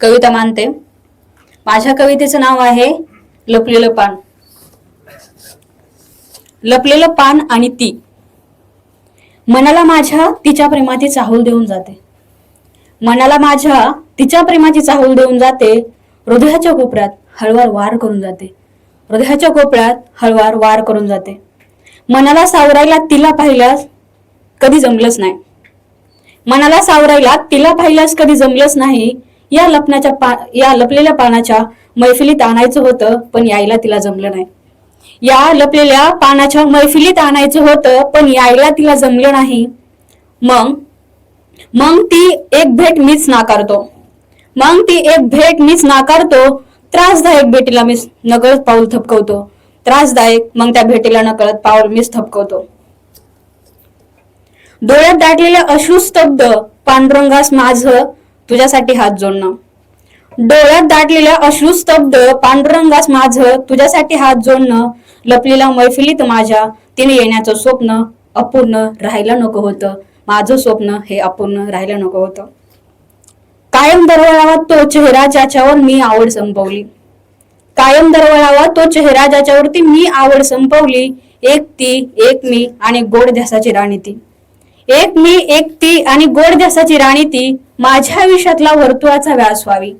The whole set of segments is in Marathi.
कविता मानते. माझ्या कवितेचं नाव आहे लपलेलं पान. लपलेलं पान आणि ती. मनाला माझ्या तिच्या प्रेमाची चाहूल देऊन जाते. मनाला माझ्या तिच्या प्रेमाची चाहूल देऊन जाते. हृदयाच्या कोपऱ्यात हळवार वार करून जाते. हृदयाच्या कोपऱ्यात हळवार वार करून जाते. मनाला सावरायला तिला पाहिल्यास कधी जमलंच नाही. मनाला सावरायला तिला पाहिल्यास कधी जमलंच नाही. या लपण्याच्या पा या लपलेल्या पानाच्या मैफिलीत आणायचं होतं पण यायला तिला जमलं नाही. या लपलेल्या पानाच्या मैफिलीत आणायचं होतं पण यायला तिला जमलं नाही. मग मग ती एक भेट मीच नाकारतो. मग ती एक भेट मीच नाकारतो त्रासदायक भेटीला मी नकळत पाऊल थपकवतो. त्रासदायक मग त्या भेटीला नकळत पाऊल मीच थपकवतो. डोळ्यात दाटलेल्या अश्रू स्तब्ध पांडुरंगास माझं तुझ्यासाठी हात जोडणं. डोळ्यात दाटलेल्या अश्रू स्तब्ध पांडुरंगास माझ तुझ्यासाठी हात जोडणं. लपलेल्या मैफिलीत माझ्या तिने येण्याचं स्वप्न अपूर्ण राहायला नको होतं. माझं स्वप्न हे अपूर्ण राहायला नको होतं. कायम दरवळावा तो चेहरा ज्याच्यावर मी आवड संपवली. कायम दरवळावा तो चेहरा ज्याच्यावरती मी आवड संपवली. एक ती एक मी आणि गोड ध्यासाची राणी ती. एक मी एक ती आणि गोड देसाची राणी ती माझ्या आयुष्यातला वर्तुळाचा व्यास व्हावी.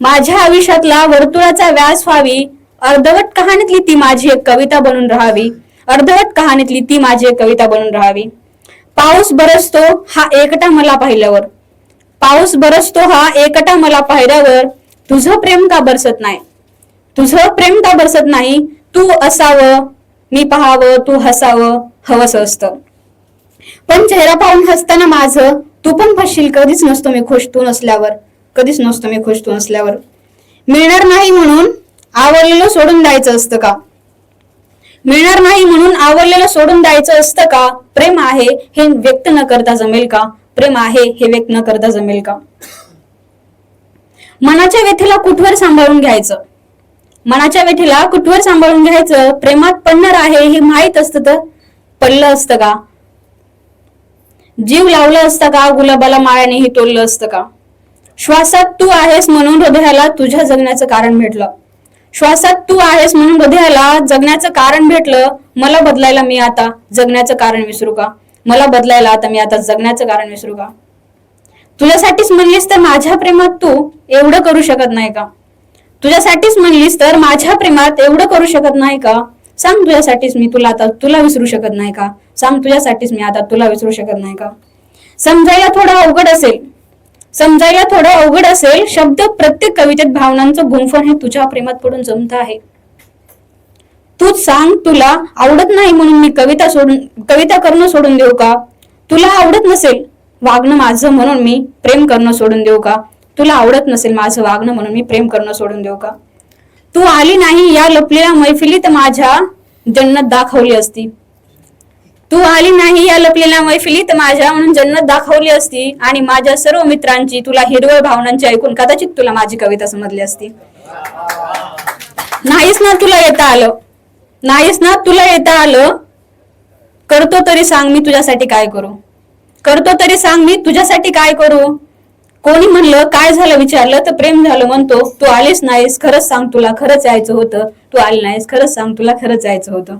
माझ्या आयुष्यातला वर्तुळाचा व्यास व्हावी. अर्धवट कहाणीतली ती माझी एक कविता बनून राहावी. अर्धवट कहाणीतली ती माझी एक कविता बनून राहावी. पाऊस बरसतो हा एकटा मला पाहिल्यावर. पाऊस बरसतो हा एकटा मला पाहिल्यावर. तुझं प्रेम का बरसत नाही? तुझं प्रेम का बरसत नाही? तू असावं मी पाहावं तू हसावं हवस असतं. पण चेहरा पाहून हसताना माझं तू पण फसशील कधीच नसतो मी खुश तू नसल्यावर. कधीच नसतो मी खुश तू नसल्यावर. मिळणार नाही म्हणून आवडलेलं सोडून द्यायचं असतं का? मिळणार नाही म्हणून आवडलेलं सोडून द्यायचं असतं का? प्रेम आहे हे व्यक्त न करता जमेल का? प्रेम आहे हे व्यक्त न करता जमेल का? मनाच्या व्यथेला कुठवर सांभाळून घ्यायचं? मनाच्या व्यथेला कुठवर सांभाळून घ्यायचं? प्रेमात पडणार आहे हे माहीत असतं तर पडलं असतं का? जीव लावला असता का? गुलाबाला माळ्यानेही तोललं असतं का? श्वासात तू आहेस म्हणून हृदयाला तुझ्या जगण्याचं कारण भेटलं. श्वासात तू आहेस म्हणून हृदयाला जगण्याचं कारण भेटलं. मला बदलायला मी आता जगण्याचं कारण विसरू का? मला बदलायला आता मी आता जगण्याचं कारण विसरू का? तुझ्यासाठीच म्हणलीस तर माझ्या प्रेमात तू एवढं करू शकत नाही का? तुझ्यासाठीच म्हणलीस तर माझ्या प्रेमात एवढं करू शकत नाही का? सांग तुझ्यासाठीच मी तुला आता तुला विसरू शकत नाही का? सांग तुझ्यासाठीच मी आता तुला विसरू शकत नाही का? समजायला थोडं अवघड असेल. समजायला थोडं अवघड असेल शब्द प्रत्येक कवितेत भावनांचं गुंफण हे तुझ्या प्रेमात पडून जमत आहे. तूच सांग तुला आवडत नाही म्हणून मी कविता सोडून कविता करणं सोडून देऊ का? तुला आवडत नसेल वागणं माझं म्हणून मी प्रेम करणं सोडून देऊ का? तुला आवडत नसेल माझं वागणं म्हणून मी प्रेम करणं सोडून देऊ का? तू आली नाही या लपलेल्या मैफिलीत माझ्या जन्नत दाखवली असती. तू आली नाही या लपलेल्या मैफिलीत माझ्या म्हणून जन्नत दाखवली असती आणि माझ्या सर्व मित्रांची तुला हिरवळ भावनांची ऐकून कदाचित तुला माझी कविता समजली असती. नाहीच ना तुला येता आलं. नाहीच ना तुला येता आलं. करतो तरी सांग मी तुझ्यासाठी काय करू. करतो तरी सांग मी तुझ्यासाठी काय करू. कोणी म्हणलं काय झालं विचारलं तर प्रेम झालं म्हणतो तू आलीस नाहीस खरंच सांग तुला खरंच यायचं होतं. तू आली नाहीस खरंच सांग तुला खरंच यायचं होतं.